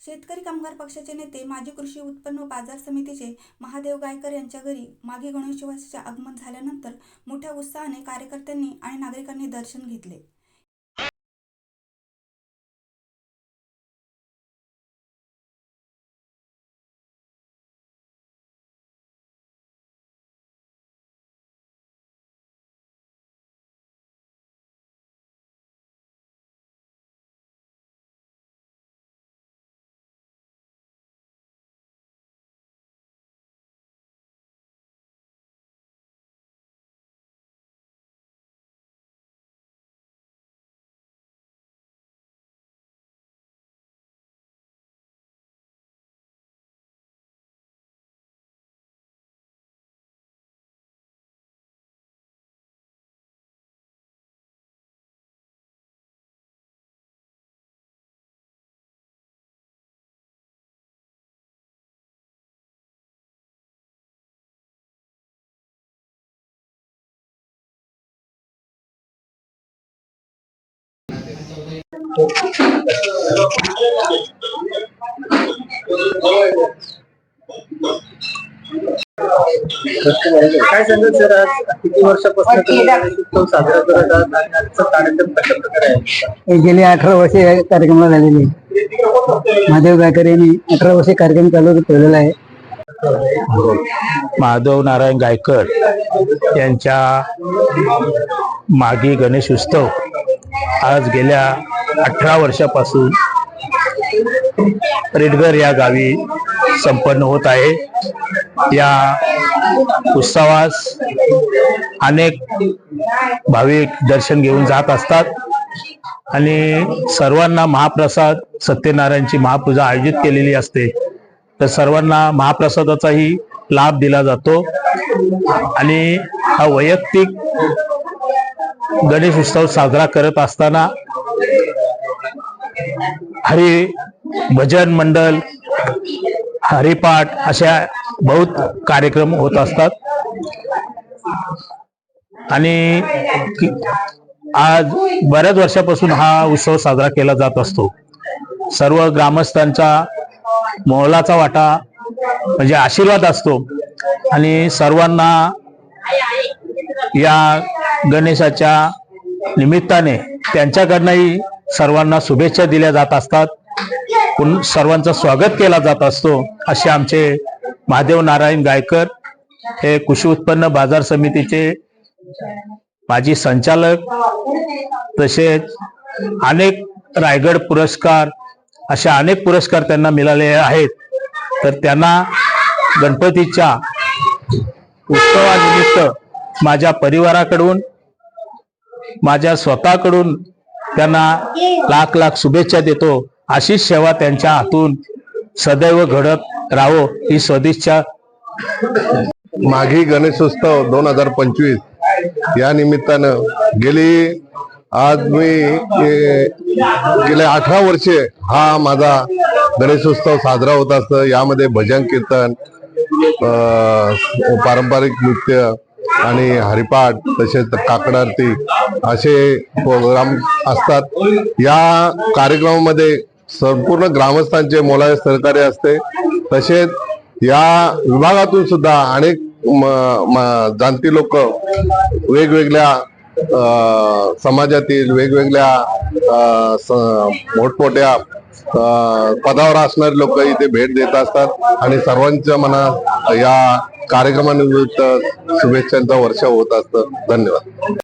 शेतकरी कामगार पक्षाचे नेते माजी कृषी उत्पन्न बाजार समितीचे महादेव गायकर यांच्या घरी मागे गणेशोत्सवाचे आगमन झाल्यानंतर मोठ्या उत्साहाने कार्यकर्त्यांनी आणि नागरिकांनी दर्शन घेतले. काय सांगाल सर आज किती वर्षापासून तुम्ही साजरा करत आहात आणि आजचा कार्यक्रम कशा प्रकारे आहे? हे गेली अठरा वर्षे या कार्यक्रमाला झालेली आहे. महादेव गायकर यांनी अठरा वर्षे कार्यक्रम चालू ठेवलेला आहे. माधव नारायण गायकर यांच्या मागी गणेश उत्सव आज गेल्या अठरा वर्षापासून रेडगर या गावी संपन्न होत आहे. या उत्सवास अनेक भाविक दर्शन घेऊन जात असतात आणि सर्वांना महाप्रसाद सत्यनारायणची महापूजा आयोजित केलेली असते. तर सर्वांना महाप्रसादाचाही लाभ दिला जातो आणि हा वैयक्तिक गणेश उत्सव साजरा करत असताना हरी भजन मंडल हरिपाठ अशा बहुत कार्यक्रम होत असतात. आणि आज बऱ्याच वर्षापासून हा उत्सव साजरा केला जात असतो. सर्व ग्रामस्थांचा मोलाचा वाटा म्हणजे आशीर्वाद असतो. आणि सर्वांना या गणेशाच्या निमित्ताने त्यांच्याकडनंही सर्वांना शुभेच्छा दिल्या जात असतात. सर्वांचं स्वागत केला जात असतो असे आमचे महादेव नारायण गायकर हे कृषी उत्पन्न बाजार समितीचे माजी संचालक तसेच अनेक रायगड पुरस्कार अशा अनेक पुरस्कार त्यांना मिळाले आहेत. तर त्यांना गणपतीच्या उत्सवानिमित्त माझ्या परिवाराकडून माझ्या स्वतःकडून त्यांना लाख लाख शुभेच्छा देतो. अशीच सेवा त्यांच्या हातून सदैव घडत राहो ही सदिच्छा. माघी गणेशोत्सव दोन हजार पंचवीस या निमित्तानं गेली आज मी गेले अठरा वर्षे हा माझा गणेशोत्सव साजरा होत असतो. यामध्ये भजन कीर्तन पारंपरिक नृत्य आणि हरिपाठ तसेच काकडारती असे प्रोग्राम असतात. या कार्यक्रमामध्ये संपूर्ण ग्रामस्थांचे मोलाचे सहकार्य असते. तसेच या विभागातून सुद्धा अनेक म- म- जाणती लोक वेगवेगळ्या समाजातील वेगवेगळ्या स- मोठमोठ्या पदावर असणारे लोक इथे भेट देत असतात. आणि सर्वांच्या मना या कार्यक्रमानिमित्त शुभेच्छांचा वर्ष होत असतं. धन्यवाद.